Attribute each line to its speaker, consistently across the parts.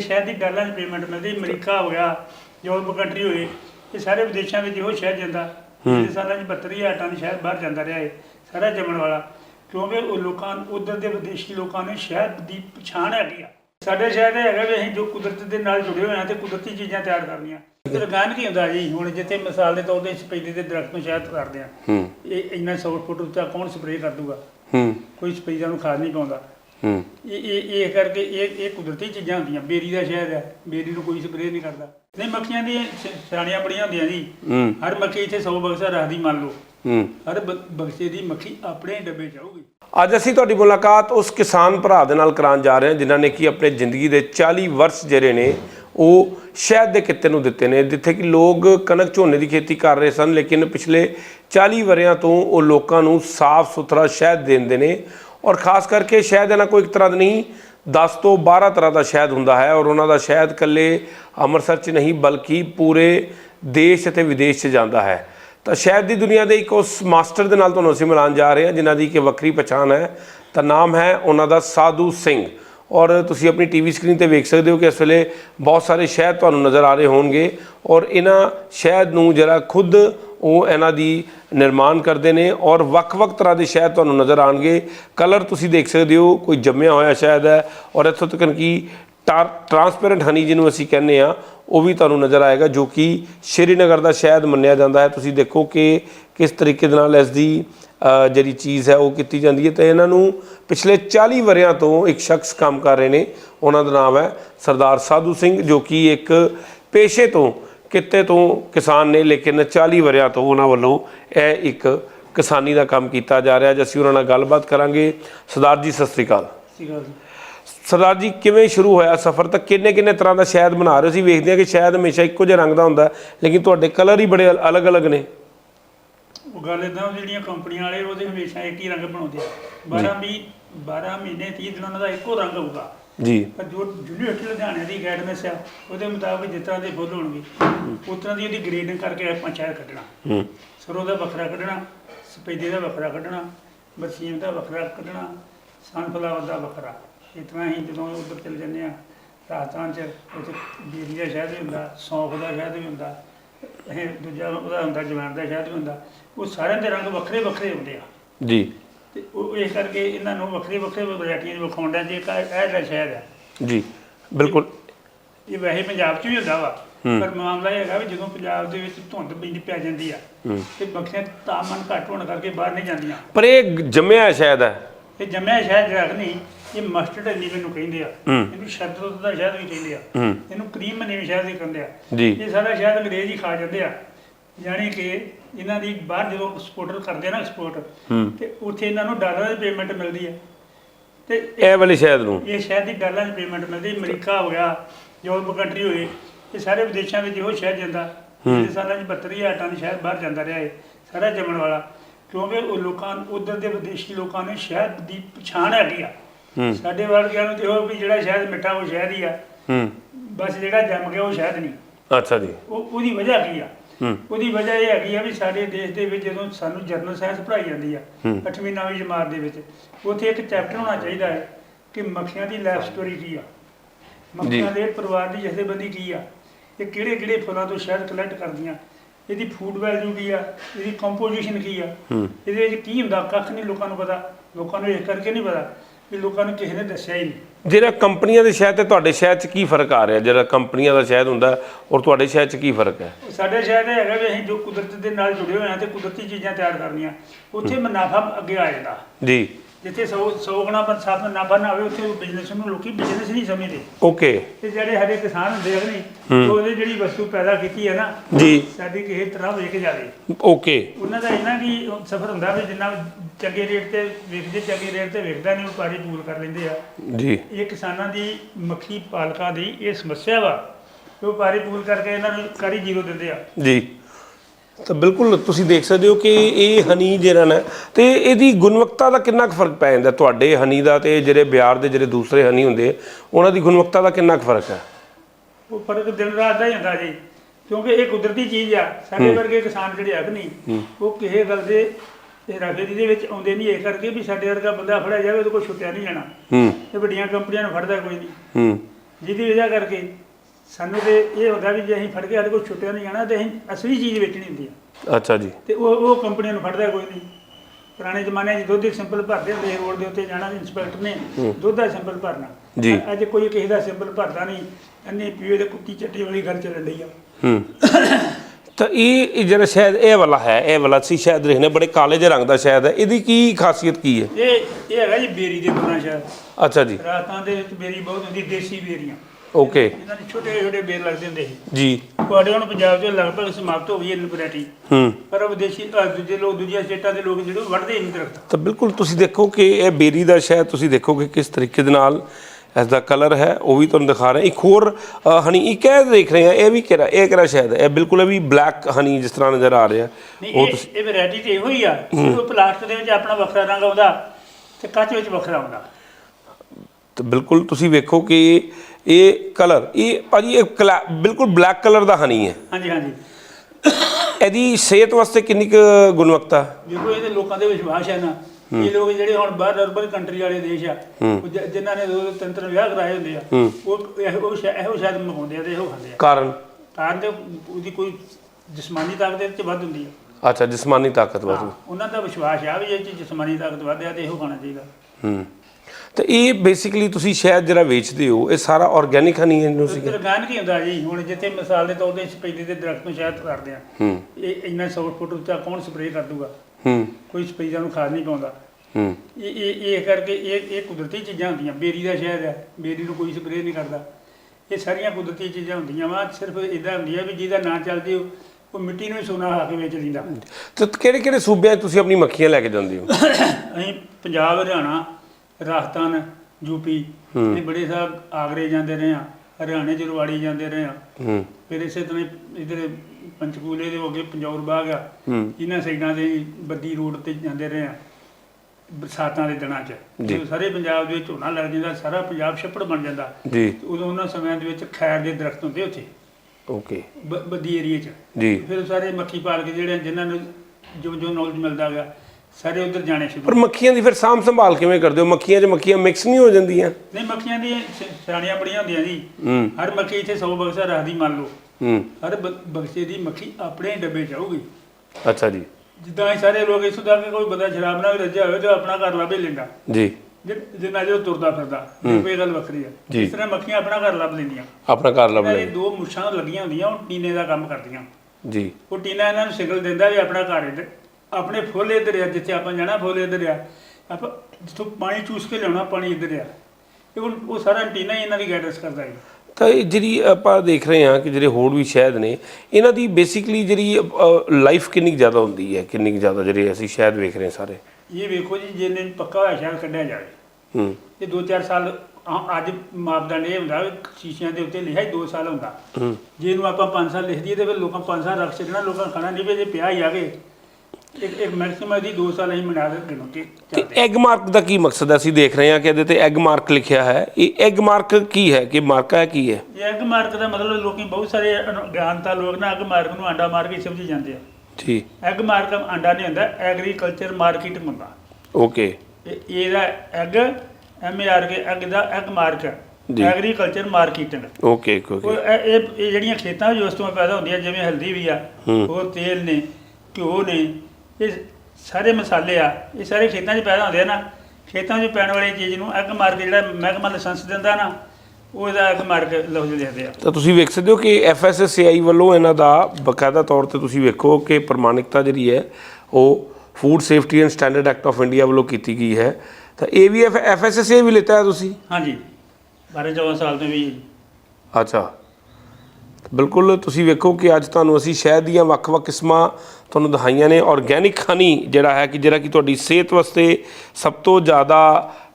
Speaker 1: ਸ਼ਹਿਦ ਦੀ ਡਾਲਰਾਂ ਪੇਮੈਂਟ ਮਿਲਦੀ ਅਮਰੀਕਾ ਹੋ ਗਿਆ ਯੂਰਪ ਕੰਟਰੀ ਹੋਏ ਇਹ ਸਾਰੇ ਵਿਦੇਸ਼ਾਂ ਵਿੱਚ ਇਹੋ ਸ਼ਹਿਦ ਜਾਂਦਾ। ਪਿਛਲੇ ਸਾਲਾਂ 'ਚ 72000 ਟਨ ਸ਼ਹਿਦ ਬਾਹਰ ਜਾਂਦਾ ਰਿਹਾ ਹੈ ਸਾਰਾ ਜੰਮਣ ਵਾਲਾ। ਕਿਉਂਕਿ ਉਹ ਲੋਕਾਂ ਉਧਰ ਦੇ ਵਿਦੇਸ਼ੀ ਲੋਕਾਂ ਨੇ ਸ਼ਹਿਦ ਦੀ ਪਛਾਣ ਹੈਗੀ ਆ। ਸਾਡੇ ਸ਼ਹਿਦ ਇਹ ਹੈਗਾ ਵੀ ਅਸੀਂ ਜੋ ਕੁਦਰਤ ਦੇ ਨਾਲ ਜੁੜੇ ਹੋਏ ਹਾਂ ਤੇ ਕੁਦਰਤੀ ਚੀਜ਼ਾਂ ਤਿਆਰ ਕਰਨੀਆਂ। ਰਗਾਨ ਕੀ ਹੁੰਦਾ ਜੀ ਹੁਣ ਜਿੱਥੇ ਮਿਸਾਲ ਦੇ ਤੌਰ ਤੇ ਸਪੈਦੇ ਦੇ ਦਰਖਤ ਨੂੰ ਸ਼ਹਿਦ ਕਰਦੇ ਆ ਇਹ ਇੰਨਾ 100 ਫੁੱਟ ਉੱਤੇ ਕੌਣ ਸਪਰੇਅ ਕਰ ਦੂਗਾ? ਕੋਈ ਸਪੈਦਾ ਨੂੰ ਖਾਦ ਨਹੀਂ ਪਾਉਂਦਾ।
Speaker 2: ਹੂੰ।
Speaker 1: ਇਹ ਇਹ ਇਹ ਕਰਕੇ ਇਹ ਇਹ ਕੁਦਰਤੀ ਚੀਜ਼ਾਂ ਹੁੰਦੀਆਂ। ਬੇਰੀ ਦਾ ਸ਼ਹਿਦ ਹੈ। ਬੇਰੀ ਨੂੰ ਕੋਈ ਸਪਰੇਅ ਨਹੀਂ ਕਰਦਾ। ਨਹੀਂ ਮੱਖੀਆਂ ਦੀ ਸਿਆਣੀਆਂ ਬੜੀਆਂ ਹੁੰਦੀਆਂ ਜੀ।
Speaker 2: ਹੂੰ।
Speaker 1: ਹਰ ਮੱਖੀ ਇੱਥੇ 100 ਬਕਸਾ ਰੱਖਦੀ ਮੰਨ ਲਓ।
Speaker 2: ਹੂੰ।
Speaker 1: ਹਰ ਬ- ਬਕਸੇ ਦੀ ਮੱਖੀ ਆਪਣੇ ਡੱਬੇ ਚ ਆਊਗੀ।
Speaker 2: ਅੱਜ ਅਸੀਂ ਤੁਹਾਡੀ ਮੁਲਾਕਾਤ ਉਸ ਕਿਸਾਨ ਭਰਾ ਦੇ ਨਾਲ ਕਰਾਉਣ ਜਾ ਰਹੇ ਹਾਂ ਜਿਨ੍ਹਾਂ ਨੇ ਕਿ ਆਪਣੇ ਜ਼ਿੰਦਗੀ ਦੇ 40 ਵਰਸ਼ ਜਿਹੜੇ ਨੇ ਉਹ ਸ਼ਹਿਦ ਦੇ ਕਿੱਤੇ ਨੂੰ ਦਿੱਤੇ ਨੇ ਜਿੱਥੇ ਕਿ ਲੋਕ ਕਣਕ ਝੋਨੇ ਦੀ ਖੇਤੀ ਕਰ ਰਹੇ ਸਨ ਲੇਕਿਨ ਪਿਛਲੇ 40 ਵਰਿਆਂ ਤੋਂ ਉਹ ਲੋਕਾਂ ਨੂੰ ਸਾਫ਼ ਸੁਥਰਾ ਸ਼ਹਿਦ ਦਿੰਦੇ ਨੇ। ਔਰ ਖਾਸ ਕਰਕੇ ਸ਼ਹਿਦ ਇਹਨਾਂ ਕੋਈ ਇੱਕ ਤਰ੍ਹਾਂ ਦਾ ਨਹੀਂ 10 ਤੋਂ 12 ਤਰ੍ਹਾਂ ਦਾ ਸ਼ਹਿਦ ਹੁੰਦਾ ਹੈ ਔਰ ਉਹਨਾਂ ਦਾ ਸ਼ਹਿਦ ਇਕੱਲੇ ਅੰਮ੍ਰਿਤਸਰ 'ਚ ਨਹੀਂ ਬਲਕਿ ਪੂਰੇ ਦੇਸ਼ ਅਤੇ ਵਿਦੇਸ਼ 'ਚ ਜਾਂਦਾ ਹੈ। ਤਾਂ ਸ਼ਹਿਦ ਦੀ ਦੁਨੀਆ ਦੇ ਇੱਕ ਉਸ ਮਾਸਟਰ ਦੇ ਨਾਲ ਤੁਹਾਨੂੰ ਅਸੀਂ ਮਿਲਾਉਣ ਜਾ ਰਹੇ ਹਾਂ, ਜਿਨ੍ਹਾਂ ਦੀ ਇੱਕ ਵੱਖਰੀ ਪਛਾਣ ਹੈ। ਤਾਂ ਨਾਮ ਹੈ ਉਹਨਾਂ ਦਾ ਸਾਧੂ ਸਿੰਘ। ਔਰ ਤੁਸੀਂ ਆਪਣੀ ਟੀਵੀ ਸਕਰੀਨ ਤੇ ਵੇਖ ਸਕਦੇ ਹੋ ਕਿ ਇਸ ਵੇਲੇ ਬਹੁਤ ਸਾਰੇ ਸ਼ਹਿਦ ਤੁਹਾਨੂੰ ਨਜ਼ਰ ਆ ਰਹੇ ਹੋਣਗੇ। ਔਰ ਇਹਨਾਂ ਸ਼ਹਿਦ ਨੂੰ ਜਿਹੜਾ ਖੁਦ ਉਹ ਇਹਨਾਂ ਦੀ ਨਿਰਮਾਣ ਕਰਦੇ ਨੇ ਔਰ ਵੱਖ-ਵੱਖ ਤਰ੍ਹਾਂ ਦੇ ਸ਼ਹਿਦ ਤੁਹਾਨੂੰ ਨਜ਼ਰ ਆਣਗੇ। ਕਲਰ ਤੁਸੀਂ ਦੇਖ ਸਕਦੇ ਹੋ, ਕੋਈ ਜੰਮਿਆ ਹੋਇਆ ਸ਼ਹਿਦ ਹੈ ਔਰ ਇੱਥੋਂ ਤੱਕ ਕਿ ਟ੍ਰਾਂਸਪੇਰੈਂਟ ਹਨੀ ਜਿਹਨੂੰ ਅਸੀਂ ਕਹਿੰਦੇ ਆ ਉਹ ਵੀ ਤੁਹਾਨੂੰ ਨਜ਼ਰ ਆਏਗਾ ਜੋ ਕਿ ਸ਼੍ਰੀਨਗਰ ਦਾ ਸ਼ਹਿਦ ਮੰਨਿਆ ਜਾਂਦਾ ਹੈ। ਤੁਸੀਂ ਦੇਖੋ ਕਿ ਕਿਸ ਤਰੀਕੇ ਦੇ ਨਾਲ ਇਸ ਦੀ ਜਿਹੜੀ ਚੀਜ਼ ਹੈ ਉਹ ਕੀਤੀ ਜਾਂਦੀ ਹੈ ਤੇ ਇਹਨਾਂ ਨੂੰ ਪਿਛਲੇ 40 ਵਰਿਆਂ ਤੋਂ ਇੱਕ ਸ਼ਖਸ ਕੰਮ ਕਰ ਰਹੇ ਨੇ। ਉਹਨਾਂ ਦਾ ਨਾਮ ਹੈ ਸਰਦਾਰ ਸਾਧੂ ਸਿੰਘ ਜੋ ਕਿ ਇੱਕ ਪੇਸ਼ੇ ਤੋਂ ਕਿੱਤੇ ਤੋਂ ਕਿਸਾਨ ਨੇ ਲੇਕਿਨ 40 ਵਰਿਆਂ ਤੋਂ ਉਹਨਾਂ ਵੱਲੋਂ ਇਹ ਇੱਕ ਕਿਸਾਨੀ ਦਾ ਕੰਮ ਕੀਤਾ ਜਾ ਰਿਹਾ ਅੱਜ ਅਸੀਂ ਉਹਨਾਂ ਨਾਲ ਗੱਲਬਾਤ ਕਰਾਂਗੇ। ਸਰਦਾਰ ਜੀ ਸਤਿ ਸ੍ਰੀ ਅਕਾਲ। ਸਰਦਾਰ ਜੀ ਕਿਵੇਂ ਸ਼ੁਰੂ ਹੋਇਆ ਸਫ਼ਰ? ਤਾਂ ਕਿੰਨੇ ਕਿੰਨੇ ਤਰ੍ਹਾਂ ਦਾ ਸ਼ਹਿਦ ਬਣਾ ਰਹੇ ਸੀ? ਵੇਖਦੇ ਆ ਕਿ ਸ਼ਹਿਦ ਹਮੇਸ਼ਾ ਇੱਕੋ ਜਿਹੇ ਰੰਗ ਦਾ ਹੁੰਦਾ ਲੇਕਿਨ ਤੁਹਾਡੇ ਕਲਰ ਹੀ ਬੜੇ ਅਲ- ਅਲੱਗ-ਅਲੱਗ ਨੇ।
Speaker 1: ਉਹ ਗੱਲ ਇਦਾਂ ਜਿਹੜੀਆਂ ਕੰਪਨੀਆਂ ਵਾਲੇ ਉਹਦੇ ਹਮੇਸ਼ਾ ਇੱਕ ਹੀ ਰੰਗ ਬਣਾਉਂਦੇ ਆ। 12 ਵੀ 12 ਮਹੀਨੇ 30 ਦਿਨਾਂ ਦਾ ਇੱਕੋ ਰੰਗ ਹੋਊਗਾ।
Speaker 2: ਜੀ।
Speaker 1: ਪਰ ਜੋ ਯੂਨੀਵਰਸਿਟੀ ਲੁਧਿਆਣੇ ਦੀ ਗਾਈਡਨੈਂਸ ਆ ਉਹਦੇ ਮੁਤਾਬਕ ਜਿਸ ਤਰ੍ਹਾਂ ਦੇ ਫੁੱਲ ਹੋਣਗੇ। ਉਸ ਤਰ੍ਹਾਂ ਦੀ ਉਹਦੀ ਗ੍ਰੇਡਿੰਗ ਕਰਕੇ ਆਪਾਂ ਸ਼ਹਿਦ ਕੱਢਣਾ।
Speaker 2: ਹੂੰ।
Speaker 1: ਸਰੋਂ ਦਾ ਵੱਖਰਾ ਕੱਢਣਾ ਸਪੇਦੇ ਦਾ ਵੱਖਰਾ ਕੱਢਣਾ ਬਰਸੀਮ ਦਾ ਵੱਖਰਾ ਕੱਢਣਾ ਸਨਫਲਾਵਰ ਦਾ ਵੱਖਰਾ। ਤਰ੍ਹਾਂ ਹੀ ਜਦੋਂ ਉੱਧਰ ਚਲੇ ਜਾਂਦੇ ਆ ਰਾਜਸਥਾਨ ਚ ਉੱਥੇ ਬੀਰੀ ਦਾ ਸ਼ਹਿਦ ਵੀ ਹੁੰਦਾ ਸੌਂਫ ਦਾ ਸ਼ਹਿਦ ਵੀ ਹੁੰਦਾ ਇਹ ਦੂਜਾ ਉਹਦਾ ਹੁੰਦਾ ਜਵੈਣ ਦਾ ਸ਼ਹਿਦ ਵੀ ਹੁੰਦਾ ਉਹ ਸਾਰਿਆਂ ਦੇ ਰੰਗ ਵੱਖਰੇ ਵੱਖਰੇ ਹੁੰਦੇ ਆ।
Speaker 2: ਜੀ।
Speaker 1: ਤੇ ਉਹ ਇਸ ਕਰਕੇ ਇਹਨਾਂ ਨੂੰ ਵੱਖਰੇ ਵੱਖਰੇ ਵੈਰਾਈਟੀਆਂ ਵਿਖਾਉਣ ਦਾ ਜੇ ਇਹ ਜਿਹੜਾ ਸ਼ਹਿਦ ਹੈ
Speaker 2: ਜੀ ਬਿਲਕੁਲ।
Speaker 1: ਇਹ ਵੈਸੇ ਪੰਜਾਬ 'ਚ ਵੀ ਹੁੰਦਾ ਵਾ ਪਰ ਮਾਮਲਾ ਇਹ ਹੈਗਾ ਵੀ ਜਦੋਂ ਪੰਜਾਬ ਦੇ ਵਿੱਚ ਧੁੰਦ ਪੈਂਦੀ ਪੈ ਜਾਂਦੀ ਆ ਤੇ ਮੱਖੀਆਂ ਤਾਪਮਾਨ ਘੱਟ ਹੋਣ ਕਰਕੇ ਬਾਹਰ ਨਹੀਂ ਜਾਂਦੀਆਂ।
Speaker 2: ਪਰ ਇਹ ਜੰਮਿਆ ਸ਼ਹਿਦ ਹੈ।
Speaker 1: ਇਹ ਜੰਮਿਆ ਸ਼ਹਿਦ ਜਿਹੜਾ ਨਹੀਂ ਇਹ ਮਸਟਰਡ ਨੀਵੇਂ ਮੈਨੂੰ ਕਹਿੰਦੇ ਆ।
Speaker 2: ਹੂੰ।
Speaker 1: ਇਹਨੂੰ ਸ਼ਰਦਤ ਦਾ ਸ਼ਹਿਦ ਵੀ ਕਹਿੰਦੇ ਆ।
Speaker 2: ਹੂੰ।
Speaker 1: ਇਹਨੂੰ ਕਰੀਮ ਸ਼ਹਿਦ ਵੀ ਕਹਿੰਦੇ ਆ।
Speaker 2: ਜੀ।
Speaker 1: ਇਹ ਸਾਰਾ ਸ਼ਹਿਦ ਅੰਗਰੇਜ਼ ਹੀ ਖਾ ਜਾਂਦੇ ਆ। ਯਾਨੀ ਕਿ ਇਹਨਾਂ ਦੀ ਬਾਹਰ ਜਦੋਂ ਐਕਸਪੋਰਟਰ ਕਰਦੇ ਆ ਨਾ ਐਕਸਪੋਰਟ
Speaker 2: ਹੂੰ।
Speaker 1: ਤੇ ਉੱਥੇ ਇਹਨਾਂ ਨੂੰ ਡਾਲਰਾਂ ਦੀ ਪੇਮੈਂਟ ਮਿਲਦੀ ਹੈ। ਤੇ
Speaker 2: ਇਹ ਵਾਲੇ ਸ਼ਹਿਦ ਨੂੰ?
Speaker 1: ਇਹ ਸ਼ਹਿਦ ਦੀ ਡਾਲਰਾਂ 'ਚ ਪੇਮੈਂਟ ਮਿਲਦੀ ਅਮਰੀਕਾ ਹੋ ਗਿਆ ਯੂਰਪ ਕੰਟਰੀ ਹੋਏ ਇਹ ਸਾਰੇ ਵਿਦੇਸ਼ਾਂ ਵਿੱਚ ਇਹੋ ਸ਼ਹਿਦ ਜਾਂਦਾ। ਪਿਛਲੇ ਸਾਲਾਂ 'ਚ 72000 ਟਨ ਸ਼ਹਿਦ ਬਾਹਰ ਜਾਂਦਾ ਰਿਹਾ ਹੈ ਸਾਰਾ ਜੰਮਣ ਵਾਲਾ। ਕਿਉਂਕਿ ਉਹ ਲੋਕਾਂ ਉਧਰ ਦੇ ਵਿਦੇਸ਼ੀ ਲੋਕਾਂ ਨੇ ਸ਼ਹਿਦ ਦੀ ਪਛਾਣ ਹੈਗੀ ਆ।
Speaker 2: ਹੂੰ।
Speaker 1: ਸਾਡੇ ਵਰਗਿਆਂ ਨੂੰ ਤੇ ਉਹ ਵੀ ਜਿਹੜਾ ਸ਼ਹਿਦ ਮਿੱਠਾ ਉਹ ਸ਼ਹਿਦ ਹੀ ਆ।
Speaker 2: ਹੂੰ।
Speaker 1: ਬਸ ਜਿਹੜਾ ਜੰਮ ਗਿਆ ਉਹ ਸ਼ਹਿਦ ਨਹੀਂ।
Speaker 2: ਅੱਛਾ ਜੀ।
Speaker 1: ਉਹ ਉਹਦੀ ਵਜ੍ਹਾ ਕੀ ਆ?
Speaker 2: ਹੂੰ
Speaker 1: ਉਹਦੀ ਵਜ੍ਹਾ ਇਹ ਹੈਗੀ ਆ ਵੀ ਸਾਡੇ ਦੇਸ਼ ਦੇ ਵਿੱਚ ਜਦੋਂ ਸਾਨੂੰ ਜਰਨਲ ਸਾਇੰਸ ਪੜ੍ਹਾਈ ਜਾਂਦੀ ਆ
Speaker 2: ਹੂੰ।
Speaker 1: 8ਵੀਂ 9ਵੀਂ ਜਮਾਤ ਦੇ ਵਿੱਚ ਉੱਥੇ ਇੱਕ ਚੈਪਟਰ ਹੋਣਾ ਚਾਹੀਦਾ ਹੈ ਕਿ ਮੱਖੀਆਂ ਦੀ ਲਾਈਫ ਸਟੋਰੀ ਕੀ ਆ? ਮੱਖੀਆਂ ਦੇ ਪਰਿਵਾਰ ਦੀ ਜਥੇਬੰਦੀ ਕੀ ਆ? ਇਹ ਕਿਹੜੇ ਕਿਹੜੇ ਫੁੱਲਾਂ ਤੋਂ ਸ਼ਹਿਦ ਕਲੈਕਟ ਕਰਦੀਆਂ? ਇਹਦੀ ਫੂਡ ਵੈਲਿਊ ਕੀ ਆ? ਇਹਦੀ ਕੰਪੋਜੀਸ਼ਨ ਕੀ ਆ? ਇਹਦੇ ਵਿੱਚ ਕੀ ਹੁੰਦਾ? ਕੱਖ ਨਹੀਂ ਲੋਕਾਂ ਨੂੰ ਪਤਾ। ਲੋਕਾਂ ਨੂੰ ਇਹ ਕਰਕੇ ਨਹੀਂ ਪਤਾ। ਵੀ ਲੋਕਾਂ ਨੂੰ ਕਿਸੇ ਨੇ ਦੱਸਿਆ ਹੀ ਨਹੀਂ।
Speaker 2: ਜਿਹੜਾ ਕੰਪਨੀਆਂ ਦੇ ਸ਼ਹਿਦ ਤੇ ਤੁਹਾਡੇ ਸ਼ਹਿਦ 'ਚ ਕੀ ਫ਼ਰਕ ਆ ਰਿਹਾ? ਜਿਹੜਾ ਕੰਪਨੀਆਂ ਦਾ ਸ਼ਹਿਦ ਹੁੰਦਾ ਔਰ ਤੁਹਾਡੇ ਸ਼ਹਿਦ 'ਚ ਕੀ ਫ਼ਰਕ ਹੈ?
Speaker 1: ਸਾਡੇ ਇਹ ਹੈਗਾ ਵੀ ਅਸੀਂ ਜੋ ਕੁਦਰਤ ਦੇ ਨਾਲ ਜੁੜੇ ਹੋਏ ਹਾਂ ਤੇ ਕੁਦਰਤੀ ਚੀਜ਼ਾਂ ਤਿਆਰ ਕਰਨੀਆਂ ਉੱਥੇ ਮੁਨਾਫਾ ਅੱਗੇ ਆ ਜਾਂਦਾ।
Speaker 2: ਜੀ।
Speaker 1: ਜਿੱਥੇ 100 100 ਗੁਣਾ ਮੁਨਾਫਾ ਨਾ ਹੋਵੇ ਉੱਥੇ ਬਿਜ਼ਨਸ ਨੂੰ ਲੋਕੀ ਬਿਜ਼ਨਸ ਨਹੀਂ ਸਮਝਦੇ।
Speaker 2: ਓਕੇ।
Speaker 1: ਤੇ ਜਿਹੜੇ ਸਾਡੇ ਕਿਸਾਨ ਹੁੰਦੇ ਕਿ ਨਹੀਂ ਉਹਨੇ ਜਿਹੜੀ ਵਸਤੂ ਪੈਦਾ ਕੀਤੀ ਹੈ ਨਾ
Speaker 2: ਜੀ।
Speaker 1: ਸਾਡੀ ਕਿਸੇ ਤਰ੍ਹਾਂ ਵੇਖ ਜਾਵੇ।
Speaker 2: ਓਕੇ।
Speaker 1: ਉਹਨਾਂ ਦਾ ਇਹਨਾਂ ਕੀ ਸਫਰ ਹੁੰਦਾ ਵੀ ਜਿੰਨਾ ਚੰਗੇ ਰੇਟ ਤੇ ਵੇਚਦੇ ਚੰਗੇ ਰੇਟ ਤੇ ਵੇਚਦਾ ਨਹੀਂ ਵਪਾਰੀ ਪੂਰ ਕਰ ਲੈਂਦੇ ਆ।
Speaker 2: ਜੀ।
Speaker 1: ਇਹ ਕਿਸਾਨਾਂ ਦੀ ਮੱਖੀ ਪਾਲਕਾਂ ਦੀ ਇਹ ਸਮੱਸਿਆ ਵਾ ਵਪਾਰੀ ਪੂਰ ਕਰਕੇ ਇਹਨਾਂ ਨੂੰ ਕਰੀ ਜ਼ੀਰੋ ਦਿੰਦੇ ਆ।
Speaker 2: ਜੀ। ਤਾਂ ਬਿਲਕੁਲ ਤੁਸੀਂ ਦੇਖ ਸਕਦੇ ਹੋ ਕਿ ਇਹ ਹਨੀ ਜਿਹੜਾ ਨਾ ਤੇ ਇਹਦੀ ਗੁਣਵੱਤਾ ਦਾ ਕਿੰਨਾ ਕੁ ਫ਼ਰਕ ਪੈ ਜਾਂਦਾ ਤੁਹਾਡੇ ਹਨੀ ਦਾ ਤੇ ਜਿਹੜੇ ਬਿਹਾਰ ਦੇ ਜਿਹੜੇ ਦੂਸਰੇ ਹਨੀ ਹੁੰਦੇ ਉਹਨਾਂ ਦੀ ਗੁਣਵੱਤਾ ਦਾ ਕਿੰਨਾ ਕੁ ਫ਼ਰਕ ਹੈ?
Speaker 1: ਉਹ ਫ਼ਰਕ ਦਿਨ ਰਾਤ ਦਾ ਹੀ ਹੁੰਦਾ ਜੀ ਕਿਉਂਕਿ ਇਹ ਕੁਦਰਤੀ ਚੀਜ਼ ਆ। ਸਾਡੇ ਵਰਗੇ ਕਿਸਾਨ ਜਿਹੜੇ ਆ ਕਿ ਨਹੀਂ ਉਹ ਕਿਸੇ ਗੱਲ ਦੇ ਰਾਜੇ ਦੇ ਵਿੱਚ ਆਉਂਦੇ ਨਹੀਂ ਇਹ ਕਰਕੇ ਵੀ ਸਾਡੇ ਵਰਗਾ ਬੰਦਾ ਫੜਿਆ ਜਾਵੇ ਉਹਦੇ ਕੋਲ ਛੁੱਟਿਆ ਨਹੀਂ ਜਾਣਾ।
Speaker 2: ਹੂੰ।
Speaker 1: ਵੱਡੀਆਂ ਕੰਪਨੀਆਂ ਨੂੰ ਫੜਦਾ ਕੋਈ ਨਹੀਂ।
Speaker 2: ਹੂੰ।
Speaker 1: ਜਿਹਦੀ ਵਜ੍ਹਾ ਕਰਕੇ ਸਾਨੂੰ ਤੇ ਇਹ ਹੁੰਦਾ ਵੀ ਜੇ ਅਸੀਂ ਫੜ ਕੇ ਸਾਡੇ ਕੋਲ ਛੁੱਟਿਆ ਨਹੀਂ ਜਾਣਾ ਤੇ ਅਸੀਂ ਅਸਲੀ ਚੀਜ਼ ਵੇਚਣੀ ਹੁੰਦੀ ਆ।
Speaker 2: ਅੱਛਾ ਜੀ।
Speaker 1: ਤੇ ਉਹ ਉਹ ਕੰਪਨੀਆਂ ਨੂੰ ਫੜਦਾ ਕੋਈ ਨਹੀਂ। ਪੁਰਾਣੇ ਜ਼ਮਾਨੇ 'ਚ ਦੁੱਧ ਦੇ ਸਿੰਪਲ ਭਰਦੇ ਹੁੰਦੇ ਸੀ ਰੋਡ ਦੇ ਉੱਤੇ ਜਾਣਾ ਤੇ ਇੰਸਪੈਕਟਰ ਨੇ ਦੁੱਧ ਦਾ ਸਿੰਪਲ ਭਰਨਾ।
Speaker 2: ਜੀ।
Speaker 1: ਅੱਜ ਕੋਈ ਕਿਸੇ ਦਾ ਸਿੰਪਲ ਭਰਦਾ ਨਹੀਂ। ਅੰਨੇ ਪੀਵੇ ਦੇ ਕੁੱਤੀ ਚੱਟੀ ਵਾਲੀ ਗੱਲ ਚੱਲਣ ਡਈ ਆ।
Speaker 2: ਹੂੰ। ਤਾਂ ਇਹ ਇਹ ਜਿਹੜਾ ਸ਼ਾਇਦ ਇਹ ਵਾਲਾ ਹੈ ਇਹ ਵਾਲਾ ਸੀ ਸ਼ਾਇਦ ਦੇਖਨੇ ਬੜੇ ਕਾਲੇ ਜਿਹੇ ਰੰਗ ਦਾ ਸ਼ਾਇਦ ਹੈ। ਇਹਦੀ ਕੀ ਖਾਸੀਅਤ ਕੀ ਹੈ?
Speaker 1: ਇਹ ਇਹ ਹੈਗਾ ਜੀ ਬੇਰੀ ਦੇ ਬਣਾ ਸ਼ਾਇਦ।
Speaker 2: ਅੱਛਾ ਜੀ।
Speaker 1: ਰਾਤਾਂ ਦੇ ਵਿੱਚ ਬੇਰੀ ਬਹੁਤ ਹੁੰਦੀ ਦੇਸੀ ਬੇਰੀਆਂ।
Speaker 2: ਓਕੇ
Speaker 1: ਇਹਨਾਂ ਦੇ ਛੋਟੇ ਛੋਟੇ ਬੇਰ ਲੱਗਦੇ ਹੁੰਦੇ ਸੀ।
Speaker 2: ਜੀ।
Speaker 1: ਤੁਹਾਡੇ ਹੁਣ ਪੰਜਾਬ 'ਚ ਲਗਭਗ ਸਮਾਪਤ ਹੋ ਗਈ ਇਹ ਵੈਰਾਈਟੀ
Speaker 2: ਹੂੰ।
Speaker 1: ਪਰ ਉਹ ਵਿਦੇਸ਼ੀ ਦੂਜੇ ਲੋਕ ਦੂਜੀਆਂ ਸਟੇਟਾਂ ਦੇ ਲੋਕ ਜਿਹੜੇ ਉਹ ਵੱਢਦੇ ਹੀ ਨਹੀਂ ਦਰਖਤ।
Speaker 2: ਤਾਂ ਬਿਲਕੁਲ ਤੁਸੀਂ ਦੇਖੋ ਕਿ ਇਹ ਬੇਰੀ ਦਾ ਸ਼ਾਇਦ ਤੁਸੀਂ ਦੇਖੋਗੇ ਕਿਸ ਤਰੀਕੇ ਦੇ ਨਾਲ ਇਸ ਦਾ ਕਲਰ ਹੈ ਉਹ ਵੀ ਤੁਹਾਨੂੰ ਦਿਖਾ ਰਹੇ ਇੱਕ ਹੋਰ ਅ, ਹਨੀ ਇੱਕ ਇਹ ਦੇਖ ਰਹੇ ਆ ਇਹ ਵੀ ਕਿਹੜਾ ਇਹ ਕਿਹੜਾ ਸ਼ਾਇਦ ਹੈ? ਇਹ ਬਿਲਕੁਲ ਇਹ ਵੀ ਬਲੈਕ ਹਨੀ ਜਿਸ ਤਰ੍ਹਾਂ ਨਜ਼ਰ ਆ ਰਿਹਾ।
Speaker 1: ਨਹੀਂ
Speaker 2: ਉਹ
Speaker 1: ਇਹ ਇਹ ਵੈਰਾਈਟੀ ਤੇ ਇਹੋ ਹੀ ਆ। ਉਹ ਪਲਾਸਟਿਕ ਦੇ ਵਿੱਚ ਆਪਣਾ ਵੱਖਰਾ ਰੰਗ ਆਉਂਦਾ ਤੇ ਕੱਚ ਵਿੱਚ ਵੱਖਰਾ ਆਉਂਦਾ।
Speaker 2: ਤਾਂ ਬਿਲਕੁਲ ਤੁਸੀਂ ਵੇਖੋ ਕਿ ਇਹ ਕਲਰ ਇਹ ਭਾਜੀ ਇਹ ਕਲਾ- ਬਿਲਕੁਲ ਬਲੈਕ ਕਲਰ ਦਾ ਹਨੀ ਹੈ।
Speaker 1: ਹਾਂਜੀ ਹਾਂਜੀ।
Speaker 2: ਇਹਦੀ ਸਿਹਤ ਵਾਸਤੇ ਕਿੰਨੀ ਕੁ ਗੁਣਵੱਤਾ?
Speaker 1: ਦੇਖੋ ਇਹਦੇ ਲੋਕਾਂ ਦੇ ਵਿਸ਼ਵਾਸ ਹੈ ਨਾ। ਇਹ ਲੋਕ ਜਿਹੜੇ ਹੁਣ ਬਾਹਰ ਅਰਬਨ ਕੰਟਰੀ ਵਾਲੇ ਦੇਸ਼ ਆ ਉਹ ਜ- ਜਿਨ੍ਹਾਂ ਨੇ ਦੋ ਦੋ ਤਿੰਨ ਤਿੰਨ ਵਿਆਹ ਕਰਾਏ ਹੁੰਦੇ ਆ ਉਹ ਇਹੋ ਉਹ ਸ਼ਾ- ਇਹੋ ਸ਼ਾਇਦ ਮੰਗਾਉਂਦੇ ਆ ਤੇ ਇਹੋ ਖਾਂਦੇ ਆ।
Speaker 2: ਕਾਰਨ?
Speaker 1: ਕਾਰਨ ਤੇ ਉਹਦੀ ਕੋਈ ਜਿਸਮਾਨੀ ਤਾਕਤ ਇਹਦੇ ਚ ਵੱਧ ਹੁੰਦੀ ਆ।
Speaker 2: ਅੱਛਾ ਜਿਸਮਾਨੀ ਤਾਕਤ ਵਾਸਤੇ
Speaker 1: ਉਹਨਾਂ ਦਾ ਵਿਸ਼ਵਾਸ ਆ ਵੀ ਇਹ ਚ ਜਿਸਮਾਨੀ ਤਾਕਤ ਵੱਧ ਆ ਤੇ ਇਹੋ ਖਾਣਾ ਚਾਹੀਦਾ।
Speaker 2: ਹੂੰ। ਤੇ ਇਹ ਬੇਸਿਕਲੀ ਤੁਸੀਂ ਸ਼ਾਇਦ ਜਿਹੜਾ ਵੇਚਦੇ ਹੋ ਇਹ ਸਾਰਾ ਆਰਗੇਨਿਕ ਹਨੀ ਹੈ ਇਹਨੂੰ ਸੀ
Speaker 1: ਰਗਾਨ ਕੀ ਹੁੰਦਾ ਜੀ। ਹੁਣ ਜਿੱਥੇ ਮਿਸਾਲ ਦੇ ਤੌਰ ਤੇ ਸਪੈਦੇ ਦੇ ਦਰਖਤ ਨੂੰ ਸ਼ਾਇਦ ਕਰਦੇ ਆ
Speaker 2: ਹੂੰ।
Speaker 1: ਇਹ ਇੰਨਾ 100 ਫੁੱਟ ਉੱਚਾ ਕੌਣ ਸਪਰੇਅ ਕਰ ਦੂਗਾ?
Speaker 2: ਹੂੰ।
Speaker 1: ਕੋਈ ਸਪੈਦਾ ਨੂੰ ਖਾਦ ਨਹੀਂ ਪਾਉਂਦਾ।
Speaker 2: ਹੂੰ।
Speaker 1: ਇਹ ਇਹ ਇਹ ਕਰਕੇ ਇਹ ਇਹ ਕੁਦਰਤੀ ਚੀਜ਼ਾਂ ਹੁੰਦੀਆਂ। ਬੇਰੀ ਦਾ ਸ਼ਹਿਦ ਹੈ ਬੇਰੀ ਨੂੰ ਕੋਈ ਸਪਰੇਅ ਨਹੀਂ ਕਰਦਾ। ਇਹ ਸਾਰੀਆਂ ਕੁਦਰਤੀ ਚੀਜ਼ਾਂ ਹੁੰਦੀਆਂ ਵਾ ਸਿਰਫ ਇਦਾਂ ਹੁੰਦੀ ਆ ਵੀ ਜਿਹਦਾ ਨਾਂ ਚੱਲਦੇ ਉਹ ਉਹ ਮਿੱਟੀ ਨੂੰ ਹੀ ਸੋਨਾ ਖਾ ਕੇ ਵੇਚ ਲੈਂਦਾ
Speaker 2: ਤੇ ਕਿਹੜੇ ਕਿਹੜੇ ਸੂਬਿਆਂ 'ਚ ਤੁਸੀਂ ਆਪਣੀ ਮੱਖੀਆਂ ਲੈ ਕੇ ਜਾਂਦੇ ਹੋ?
Speaker 1: ਅਸੀਂ ਪੰਜਾਬ ਹਰਿਆਣਾ ਰਾਜਸਥਾਨ ਯੂਪੀ ਇਹ ਬੜੇ ਸਾਹਿਬ ਆਗਰੇ ਜਾਂਦੇ ਰਹੇ ਆ ਹਰਿਆਣੇ ਚ ਰਵਾੜੀ ਜਾਂਦੇ ਰਹੇ ਆ।
Speaker 2: ਹੂੰ।
Speaker 1: ਫਿਰ ਇਸੇ ਤਰ੍ਹਾਂ ਇਧਰ ਪੰਚਕੂਲੇ ਦੇ ਹੋ ਗਏ ਪੰਜੌਰ ਬਾਗ ਆ।
Speaker 2: ਹੂੰ।
Speaker 1: ਇਹਨਾਂ ਸਾਈਡਾਂ ਦੇ ਬੱਦੀ ਰੋਡ ਤੇ ਜਾਂਦੇ ਰਹੇ ਆ ਬਰਸਾਤਾਂ ਦੇ ਦਿਨਾਂ 'ਚ।
Speaker 2: ਜੀ।
Speaker 1: ਜਦੋਂ ਸਾਰੇ ਪੰਜਾਬ ਦੇ ਵਿੱਚ ਝੋਨਾ ਲੱਗ ਜਾਂਦਾ ਸਾਰਾ ਪੰਜਾਬ ਛੱਪੜ ਬਣ ਜਾਂਦਾ
Speaker 2: ਜੀ।
Speaker 1: ਤੇ ਉਦੋਂ ਉਹਨਾਂ ਸਮਿਆਂ ਦੇ ਵਿੱਚ ਖੈਰ ਦੇ ਦਰਖਤ ਹੁੰਦੇ ਉੱਥੇ
Speaker 2: ਓਕੇ।
Speaker 1: ਬ- ਬੱਦੀ ਏਰੀਏ 'ਚ।
Speaker 2: ਜੀ।
Speaker 1: ਫਿਰ ਸਾਰੇ ਮੱਖੀ ਪਾਲ ਕੇ ਜਿਹੜੇ ਜਿਨ੍ਹਾਂ ਨੂੰ ਜੋ ਜੋ ਨੌਲੇਜ ਮਿਲਦਾ ਗਿਆ ਸਾਰੇ ਉਧਰ ਜਾਣੇ ਸ਼ੁਰੂ
Speaker 2: ਪਰ ਮੱਖੀਆਂ ਦੀ ਫਿਰ ਸਾਂਭ ਸੰਭਾਲ ਕਿਵੇਂ ਕਰਦੇ ਹੋ? ਮੱਖੀਆਂ 'ਚ ਮੱਖੀਆਂ ਮਿਕਸ ਨਹੀਂ ਹੋ ਜਾਂਦੀਆਂ?
Speaker 1: ਨਹੀਂ ਮੱਖੀਆਂ ਦੀ ਸਿਆਣੀਆਂ ਬੜੀਆਂ ਹੁੰਦੀਆਂ ਜੀ।
Speaker 2: ਹੂੰ।
Speaker 1: ਹਰ ਮੱਖੀ ਇੱਥੇ 100 ਬਕਸਾ ਰੱਖਦੀ ਮੰਨ ਲਓ।
Speaker 2: ਹੂੰ।
Speaker 1: ਹਰ ਬ- ਬਕਸੇ ਦੀ ਮੱਖੀ ਆਪਣੇ ਡੱਬੇ 'ਚ ਆਊਗੀ।
Speaker 2: ਅੱਛਾ ਜੀ।
Speaker 1: ਜਿੱਦਾਂ ਇਹ ਸਾਰੇ ਲੋਕ ਇਸ ਦਾ ਕਿ ਕੋਈ ਬੰਦਾ ਸ਼ਰਾਬ ਨਾਲ ਵੀ ਰੱਜਿਆ ਹੋਵੇ ਤੇ ਉਹ ਆਪਣਾ ਘਰ ਲੱਭ ਲੈਂਦਾ।
Speaker 2: ਜੀ।
Speaker 1: ਜਿ- ਜਿੰਨਾ ਜੋ ਤੁਰਦਾ ਫਿਰਦਾ ਇਹ ਗੱਲ ਵੱਖਰੀ ਆ।
Speaker 2: ਜੀ।
Speaker 1: ਇਸ ਤਰ੍ਹਾਂ ਮੱਖੀਆਂ ਆਪਣਾ ਘਰ ਲੱਭ ਲੈਂਦੀਆਂ।
Speaker 2: ਆਪਣਾ ਘਰ ਲੱਭ
Speaker 1: ਇਹਨਾਂ
Speaker 2: ਲੈ
Speaker 1: ਦੀ ਦੋ ਮੁੱਛਾਂ ਲੱਗੀਆਂ ਹੁੰਦੀਆਂ ਉਹ ਟੀਨੇ ਦਾ ਕੰਮ ਕਰਦੀਆਂ।
Speaker 2: ਜੀ।
Speaker 1: ਉਹ ਟੀਨਾ ਇਹਨਾਂ ਨੂੰ ਸਿਗਨਲ ਦਿੰਦਾ ਵੀ ਆਪਣਾ ਘਰ ਇੱਧਰ ਆਪਣੇ ਫੁੱਲ ਇੱਧਰ ਆ ਜਿੱਥੇ ਆਪਾਂ ਜਾਣਾ ਫੁੱਲ ਇੱਧਰ ਆ। ਆਪਾਂ ਜਿੱਥੋਂ ਪਾਣੀ ਚੂਸ ਕੇ ਲਿਆਉਣਾ ਪਾਣੀ ਇੱਧਰ ਆ। ਇਹ ਹੁਣ ਉਹ ਸਾਰਾ ਟੀਨਾ ਹੀ ਇਹਨਾਂ ਦੀ ਗਾਈਡੈਂਸ ਕਰਦਾ ਹੈ।
Speaker 2: ਤਾਂ ਇਹ ਜਿਹੜੀ ਆਪਾਂ ਦੇਖ ਰਹੇ ਹਾਂ ਕਿ ਜਿਹੜੇ ਹੋਰ ਵੀ ਸ਼ਹਿਦ ਨੇ ਇਹਨਾਂ ਦੀ ਬੇਸਿਕਲੀ ਜਿਹੜੀ ਲਾਈਫ ਕਿੰਨੀ ਕੁ ਜ਼ਿਆਦਾ ਹੁੰਦੀ ਹੈ ਕਿੰਨੀ ਕੁ ਜ਼ਿਆਦਾ ਜਿਹੜੇ ਅਸੀਂ ਸ਼ਹਿਦ ਵੇਖ ਰਹੇ ਹਾਂ ਸਾਰੇ?
Speaker 1: ਇਹ ਵੇਖੋ ਜੀ ਜੇ ਇਹਨੂੰ ਪੱਕਾ ਹੋਇਆ ਸ਼ਾਇਦ ਕੱਢਿਆ ਜਾਵੇ।
Speaker 2: ਹੂੰ।
Speaker 1: ਇਹ 2-4 ਸਾਲ ਅ- ਅੱਜ ਮਾਪਦੰਡ ਇਹ ਹੁੰਦਾ ਵੀ ਸ਼ੀਸ਼ਿਆਂ ਦੇ ਉੱਤੇ ਲਿਖਿਆ 2 ਸਾਲ ਹੁੰਦਾ।
Speaker 2: ਹੂੰ।
Speaker 1: ਜੇ ਇਹਨੂੰ ਆਪਾਂ 5 ਸਾਲ ਲਿਖ ਦਈਏ ਤੇ ਫਿਰ ਲੋਕਾਂ 5 ਸਾਲ ਰੱਖ ਛੱਡਣਾ ਲੋਕਾਂ ਨੇ ਖਾਣਾ ਨਹੀਂ ਵੀ ਜੇ ਪਿਆ ਹੀ ਆਵੇ ਇੱਕ ਇੱਕ ਮੈਕਸਿਮਮ ਦੀ 2 ਸਾਲ ਅਸੀਂ ਮਨਾ ਦੇ ਗਿਣੋ ਕਿ
Speaker 2: ਤੇ
Speaker 1: ਚੱਲਦੇ
Speaker 2: ਐਗ ਮਾਰਕ ਦਾ ਕੀ ਮਕਸਦ ਹੈ? ਅਸੀਂ ਦੇਖ ਰਹੇ ਹਾਂ ਕਿ ਇਹਦੇ ਤੇ ਐਗ ਮਾਰਕ ਲਿਖਿਆ ਹੈ। ਇਹ ਐਗ ਮਾਰਕ ਕੀ ਹੈ? ਕਿ ਮਾਰਕਾ ਹੈ ਕੀ ਹੈ?
Speaker 1: ਇਹ ਐਗ ਮਾਰਕ ਦਾ ਮਤਲਬ ਲੋਕੀ ਬਹੁਤ ਸਾਰੇ ਗਿਆਨਤਾ ਲੋਕ ਨਾ ਐਗ ਮਾਰਕ ਨੂੰ ਆਂਡਾ ਮਾਰ ਕੇ ਸਮਝੀ ਜਾਂਦੇ ਆ।
Speaker 2: ਜੀ।
Speaker 1: ਐਗ ਮਾਰਕ ਆਂਡਾ ਨਹੀਂ ਹੁੰਦਾ ਐਗਰੀਕਲਚਰ ਮਾਰਕੀਟਿੰਗ ਹੁੰਦਾ
Speaker 2: ਓਕੇ
Speaker 1: ਇਹ ਇਹਦਾ ag M A R K ag the ag mark
Speaker 2: ਜੀ।
Speaker 1: ਐਗਰੀਕਲਚਰ ਮਾਰਕੀਟਿੰਗ
Speaker 2: ਓਕੇ
Speaker 1: ਉਹ
Speaker 2: ਓਕੇ
Speaker 1: ਇਹ ਇਹ ਇਹ ਜਿਹੜੀਆਂ ਖੇਤਾਂ ਵਿੱਚ ਵਸਤੂਆਂ ਪੈਦਾ ਹੁੰਦੀਆਂ ਜਿਵੇਂ ਹਲਦੀ ਵੀ ਆ
Speaker 2: ਹੂੰ।
Speaker 1: ਹੋਰ ਤੇਲ ਨੇ ਘਿਓ ਨੇ ਇਹ ਸਾਰੇ ਮਸਾਲੇ ਆ ਇਹ ਸਾਰੇ ਖੇਤਾਂ 'ਚ ਪੈਦਾ ਹੁੰਦੇ ਆ ਨਾ ਖੇਤਾਂ 'ਚ ਪੈਣ ਵਾਲੀ ਚੀਜ਼ ਨੂੰ ਐਗ ਮਾਰਕ ਜਿਹੜਾ ਮਹਿਕਮਾ ਲਾਇਸੈਂਸ ਦਿੰਦਾ ਨਾ ਉਹ ਇਹਦਾ ਐਗ ਮਾਰਕ ਲਫ਼ਜ਼ ਲਿਖਦੇ ਆ।
Speaker 2: ਤਾਂ ਤੁਸੀਂ ਵੇਖ ਸਕਦੇ ਹੋ ਕਿ ਐਫਐਸਐਸਏਆਈ ਵੱਲੋਂ ਇਹਨਾਂ ਦਾ ਬਕਾਇਦਾ ਤੌਰ ਤੇ ਤੁਸੀਂ ਵੇਖੋ ਕਿ ਪ੍ਰਮਾਣਿਕਤਾ ਜਿਹੜੀ ਹੈ ਉਹ food safety and standard act of India ਵੱਲੋਂ ਕੀਤੀ ਗਈ ਹੈ। ਤਾਂ ਇਹ ਵੀ ਐਫਐਸਐਸਏ ਵੀ ਲਿੱਤਾ ਹੈ ਤੁਸੀਂ?
Speaker 1: ਹਾਂਜੀ। 12 14 ਸਾਲ ਤੋਂ ਵੀ
Speaker 2: ਅੱਛਾ। ਬਿਲਕੁਲ, ਤੁਸੀਂ ਵੇਖੋ ਕਿ ਅੱਜ ਤੁਹਾਨੂੰ ਅਸੀਂ ਸ਼ਹਿਦ ਦੀਆਂ ਵੱਖ-ਵੱਖ ਕਿਸਮਾਂ ਤੁਹਾਨੂੰ ਦਿਖਾਈਆਂ ਨੇ। ਆਰਗੈਨਿਕ ਹਨੀ ਜਿਹੜਾ ਹੈ ਕਿ ਜਿਹੜਾ ਕਿ ਤੁਹਾਡੀ ਸਿਹਤ ਵਾਸਤੇ ਸਭ ਤੋਂ ਜ਼ਿਆਦਾ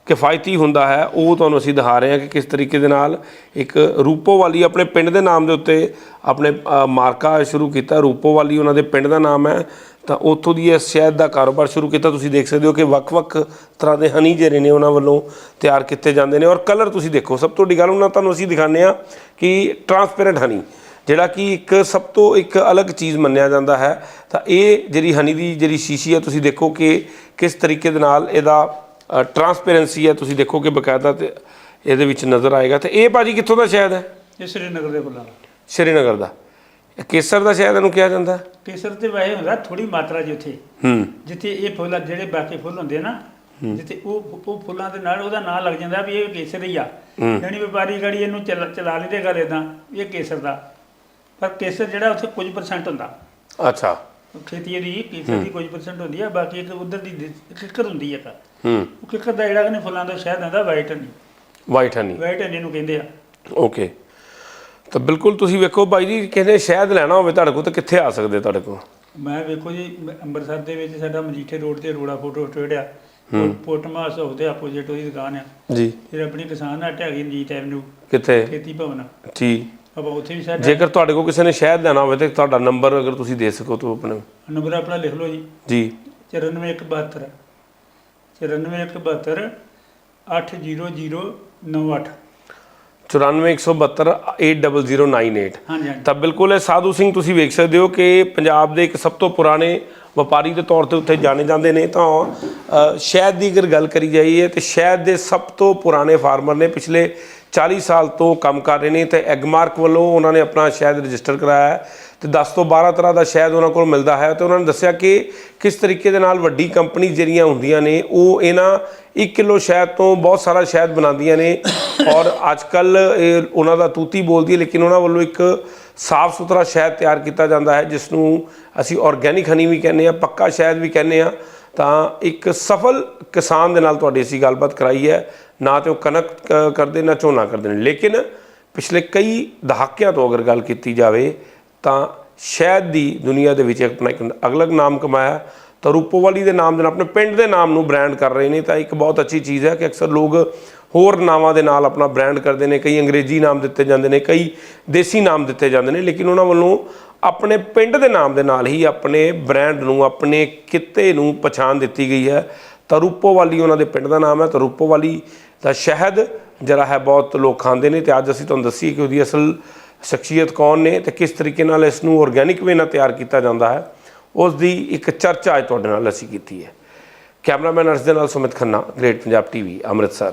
Speaker 2: ਕਿਫਾਇਤੀ ਹੁੰਦਾ ਹੈ, ਉਹ ਤੁਹਾਨੂੰ ਅਸੀਂ ਦਿਖਾ ਰਹੇ ਹਾਂ ਕਿ ਕਿਸ ਤਰੀਕੇ ਦੇ ਨਾਲ ਇੱਕ ਰੂਪੋ ਵਾਲੀ ਆਪਣੇ ਪਿੰਡ ਦੇ ਨਾਮ ਦੇ ਉੱਤੇ ਆਪਣੇ ਮਾਰਕਾ ਸ਼ੁਰੂ ਕੀਤਾ। ਰੂਪੋ ਵਾਲੀ ਉਹਨਾਂ ਦੇ ਪਿੰਡ ਦਾ ਨਾਮ ਹੈ। ਤਾਂ ਉੱਥੋਂ ਦੀ ਇਸ ਸ਼ਹਿਦ ਦਾ ਕਾਰੋਬਾਰ ਸ਼ੁਰੂ ਕੀਤਾ। ਤੁਸੀਂ ਦੇਖ ਸਕਦੇ ਹੋ ਕਿ ਵੱਖ-ਵੱਖ ਤਰ੍ਹਾਂ ਦੇ ਹਨੀ ਜਿਹੜੇ ਨੇ ਉਹਨਾਂ ਵੱਲੋਂ ਤਿਆਰ ਕੀਤੇ ਜਾਂਦੇ ਨੇ। ਔਰ ਕਲਰ ਤੁਸੀਂ ਦੇਖੋ, ਸਭ ਤੋਂ ਵੱਡੀ ਗੱਲ ਉਹਨਾਂ ਤੁਹਾਨੂੰ ਅਸੀਂ ਦਿਖਾਉਂਦੇ ਆ ਕਿ ਟਰਾਂਸਪੇਰੈਂਟ ਹਨੀ। ਜਿਹੜਾ ਕਿ ਇੱਕ ਸਭ ਤੋਂ ਇੱਕ ਅਲੱਗ ਚੀਜ਼ ਮੰਨਿਆ ਜਾਂਦਾ ਹੈ ਤਾਂ ਇਹ ਜਿਹੜੀ ਹਨੀ ਦੀ ਜਿਹੜੀ ਸ਼ੀਸ਼ੀ ਹੈ ਤੁਸੀਂ ਦੇਖੋ ਕਿ ਕਿਸ ਤਰੀਕੇ ਦੇ ਨਾਲ ਇਹਦਾ ਟਰਾਂਸਪੇਰੈਂਸੀ ਹੈ ਤੁਸੀਂ ਦੇਖੋ ਕਿ ਬਕਾਇਦਾ ਤੇ ਇਹਦੇ ਵਿੱਚ ਨਜ਼ਰ ਆਏਗਾ। ਤੇ ਇਹ ਭਾਜੀ ਕਿੱਥੋਂ ਦਾ ਸ਼ਹਿਦ ਹੈ?
Speaker 1: ਇਹ ਸ੍ਰੀਨਗਰ ਦੇ ਫੁੱਲਾਂ ਦਾ
Speaker 2: ਸ਼੍ਰੀਨਗਰ ਦਾ। ਕੇਸਰ ਦਾ ਸ਼ਹਿਦ ਇਹਨੂੰ ਕਿਹਾ ਜਾਂਦਾ?
Speaker 1: ਕੇਸਰ ਤੇ ਵੈਸੇ ਹੁੰਦਾ ਥੋੜੀ ਮਾਤਰਾ ਜੀ ਉੱਥੇ।
Speaker 2: ਹੂੰ।
Speaker 1: ਜਿੱਥੇ ਇਹ ਫੁੱਲ ਜਿਹੜੇ ਬਾਕੀ ਫੁੱਲ ਹੁੰਦੇ ਨਾ ਜਿੱਥੇ ਉਹ ਉਹ ਫੁੱਲਾਂ ਦੇ ਨਾਲ ਉਹਦਾ ਨਾਂ ਲੱਗ ਜਾਂਦਾ ਵੀ ਇਹ ਕੇਸਰ ਹੀ ਆ। ਯਾਨੀ ਵਪਾਰੀ ਗੜੀ ਇਹਨੂੰ ਚਲਾ ਚਲਾ ਲੈਂਦੇ ਗੱਲ ਇਦਾਂ ਇਹ ਕੇਸਰ ਦਾ। ਪਰ ਕੇਸਰ ਜਿਹੜਾ ਉੱਥੇ ਕੁਝ ਪਰਸੈਂਟ ਹੁੰਦਾ।
Speaker 2: ਅੱਛਾ।
Speaker 1: ਖੇਤੀ ਦੀ ਕੇਸਰ ਦੀ ਕੁਝ ਪਰਸੈਂਟ ਹੁੰਦੀ ਆ ਬਾਕੀ ਇੱਕ ਉਧਰ ਦੀ ਦੇ- ਕਿੱਕਰ ਹੁੰਦੀ ਆ ਇੱਕ।
Speaker 2: ਹੂੰ।
Speaker 1: ਉਹ ਕਿੱਕਰ ਦਾ ਜਿਹੜਾ ਕਹਿੰਦੇ ਫੁੱਲਾਂ ਦਾ ਸ਼ਹਿਦ ਆਂਦਾ white honey
Speaker 2: white honey
Speaker 1: white honey ਨੂੰ ਕਹਿੰਦੇ ਆ।
Speaker 2: ਓਕੇ ਤਾਂ ਬਿਲਕੁਲ ਤੁਸੀਂ ਵੇਖੋ ਭਾਈ ਜੀ ਕਹਿੰਦੇ ਸ਼ਹਿਦ ਲੈਣਾ ਹੋਵੇ ਤੁਹਾਡੇ ਕੋਲ ਤਾਂ ਕਿੱਥੇ ਆ ਸਕਦੇ ਤੁਹਾਡੇ ਕੋਲ?
Speaker 1: ਮੈਂ ਵੇਖੋ ਜੀ ਅੰਮ੍ਰਿਤਸਰ ਦੇ ਵਿੱਚ ਸਾਡਾ ਮਜੀਠੇ ਰੋਡ ਤੇ ਰੋੜਾ ਫੋਟੋ ਸਟੇਟ ਆ। ਪੋਟਮਾਸ ਉਹਦੇ ਆਪੋਜ਼ਿਟ ਉਹਦੀ ਦੁਕਾਨ ਆ।
Speaker 2: ਜੀ।
Speaker 1: ਫਿਰ ਆਪਣੀ ਕਿਸਾਨ ਹੱਟ ਹੈਗੀ ਰਣਜੀਤ ਐਵਨਿਊ।
Speaker 2: ਕਿੱਥੇ?
Speaker 1: ਖੇਤੀ ਭਵਨ।
Speaker 2: ਜੀ।
Speaker 1: ਆਪਾਂ ਉੱਥੇ ਵੀ ਸਾਡਾ
Speaker 2: ਜੇਕਰ ਤੁਹਾਡੇ ਕੋਲ ਕਿਸੇ ਨੇ ਸ਼ਹਿਦ ਲੈਣਾ ਹੋਵੇ ਤੇ ਤੁਹਾਡਾ ਨੰਬਰ ਅਗਰ ਤੁਸੀਂ ਦੇ ਸਕੋ ਤਾਂ ਆਪਣੇ
Speaker 1: ਨੰਬਰ ਆਪਣਾ ਲਿਖ ਲਓ ਜੀ।
Speaker 2: ਜੀ।
Speaker 1: 94172 94172 80098
Speaker 2: 94178098
Speaker 1: ਹਾਂਜੀ ਹਾਂਜੀ।
Speaker 2: ਤਾਂ ਬਿਲਕੁਲ ਇਹ ਸਾਧੂ ਸਿੰਘ ਤੁਸੀਂ ਵੇਖ ਸਕਦੇ ਹੋ ਕਿ ਪੰਜਾਬ ਦੇ ਇੱਕ ਸਭ ਤੋਂ ਪੁਰਾਣੇ ਵਪਾਰੀ ਦੇ ਤੌਰ ਤੇ ਉੱਥੇ ਜਾਣੇ ਜਾਂਦੇ ਨੇ। ਤਾਂ ਸ਼ਹਿਦ ਦੀ ਅਗਰ ਗੱਲ ਕਰੀ ਜਾਈਏ ਤੇ ਸ਼ਹਿਦ ਦੇ ਸਭ ਤੋਂ ਪੁਰਾਣੇ ਫਾਰਮਰ ਨੇ ਪਿਛਲੇ 40 ਸਾਲ ਤੋਂ ਕੰਮ ਕਰ ਰਹੇ ਨੇ ਤੇ ਐਗਮਾਰਕ ਵੱਲੋਂ ਉਹਨਾਂ ਨੇ ਆਪਣਾ ਸ਼ਹਿਦ ਰਜਿਸਟਰ ਕਰਾਇਆ ਹੈ ਤੇ 10 ਤੋਂ 12 ਤਰ੍ਹਾਂ ਦਾ ਸ਼ਹਿਦ ਉਹਨਾਂ ਕੋਲ ਮਿਲਦਾ ਹੈ ਤੇ ਉਹਨਾਂ ਨੇ ਦੱਸਿਆ ਕਿ ਕਿਸ ਤਰੀਕੇ ਦੇ ਨਾਲ ਵੱਡੀ ਕੰਪਨੀ ਜਿਹੜੀਆਂ ਹੁੰਦੀਆਂ ਨੇ, ਉਹ ਇਹਨਾਂ 1 ਕਿਲੋ ਸ਼ਹਿਦ ਤੋਂ ਬਹੁਤ ਸਾਰਾ ਸ਼ਹਿਦ ਬਣਾਉਂਦੀਆਂ ਨੇ ਔਰ ਅੱਜ ਕੱਲ ਇਹ ਉਹਨਾਂ ਦਾ ਤੂਤੀ ਬੋਲਦੀ ਹੈ, ਲੇਕਿਨ ਉਹਨਾਂ ਵੱਲੋਂ ਇੱਕ ਸਾਫ਼ ਸੁਥਰਾ ਸ਼ਹਿਦ ਤਿਆਰ ਕੀਤਾ ਜਾਂਦਾ ਹੈ ਜਿਸ ਨੂੰ ਅਸੀਂ ਆਰਗੈਨਿਕ ਹਨੀ ਵੀ ਕਹਿੰਦੇ ਆ ਪੱਕਾ ਸ਼ਹਿਦ ਵੀ ਕਹਿੰਦੇ ਆ ਤਾਂ ਇੱਕ ਸਫਲ ਕਿਸਾਨ ਦੇ ਨਾਲ ਤੁਹਾਡੀ ਅਸੀਂ ਗੱਲਬਾਤ ਕਰਾਈ ਹੈ, ਨਾ ਤੇ ਉਹ ਕਣਕ ਕਰਦੇ, ਨਾ ਝੋਨਾ ਕਰਦੇ ਨੇ। ਲੇਕਿਨ ਪਿਛਲੇ ਕਈ ਦਹਾਕਿਆਂ ਤੋਂ ਅਗਰ ਗੱਲ ਕੀਤੀ ਜਾਵੇ, ਤਾਂ ਸ਼ਹਿਦ ਦੀ ਦੁਨੀਆ ਦੇ ਵਿੱਚ ਆਪਣਾ ਇੱਕ ਅਗਲਗ ਨਾਮ ਕਮਾਇਆ। ਤਾਂ ਰੂਪੋਵਾਲੀ ਦੇ ਨਾਮ ਦੇ ਨਾਲ, ਆਪਣੇ ਪਿੰਡ ਦੇ ਨਾਮ ਨੂੰ ਬ੍ਰਾਂਡ ਕਰ ਰਹੇ ਨੇ। ਤਾਂ ਇੱਕ ਬਹੁਤ ਅੱਛੀ ਚੀਜ਼ ਹੈ ਕਿ ਅਕਸਰ ਲੋਕ ਹੋਰ ਨਾਵਾਂ ਦੇ ਨਾਲ ਆਪਣਾ ਬ੍ਰਾਂਡ ਕਰਦੇ ਨੇ। ਕਈ ਅੰਗਰੇਜ਼ੀ ਨਾਮ ਦਿੱਤੇ ਜਾਂਦੇ ਨੇ, ਕਈ ਦੇਸੀ ਨਾਮ ਦਿੱਤੇ ਜਾਂਦੇ ਨੇ। ਲੇਕਿਨ ਉਹਨਾਂ ਵੱਲੋਂ ਆਪਣੇ ਪਿੰਡ ਦੇ ਨਾਮ ਦੇ ਨਾਲ ਹੀ ਆਪਣੇ ਬ੍ਰਾਂਡ ਨੂੰ, ਆਪਣੇ ਕਿੱਤੇ ਨੂੰ ਪਛਾਣ ਦਿੱਤੀ ਗਈ ਹੈ। ਤਾਂ ਰੂਪੋਵਾਲੀ ਉਹਨਾਂ ਦੇ ਪਿੰਡ ਦਾ ਨਾਮ ਹੈ। ਤਾਂ ਰੂਪੋਵਾਲੀ ਦਾ ਸ਼ਹਿਦ ਜਿਹੜਾ ਹੈ ਬਹੁਤ ਲੋਕ ਖਾਂਦੇ ਨੇ ਤੇ ਅੱਜ ਅਸੀਂ ਤੁਹਾਨੂੰ ਦੱਸੀ ਕਿ ਉਹਦੀ ਅਸਲ ਸ਼ਖਸੀਅਤ ਕੌਣ ਨੇ ਤੇ ਕਿਸ ਤਰੀਕੇ ਨਾਲ ਇਸ ਨੂੰ ਆਰਗੈਨਿਕ ਵੇ ਨਾਲ ਤਿਆਰ ਕੀਤਾ ਜਾਂਦਾ ਹੈ। ਉਸ ਦੀ ਇੱਕ ਚਰਚਾ ਅੱਜ ਤੁਹਾਡੇ ਨਾਲ ਅਸੀਂ ਕੀਤੀ ਹੈ। ਕੈਮਰਾਮੈਨ ਅਰਸ਼ ਦੇ ਨਾਲ ਸੁਮਿਤ ਖੰਨਾ ਗ੍ਰੇਟ ਪੰਜਾਬ ਟੀਵੀ ਅੰਮ੍ਰਿਤਸਰ।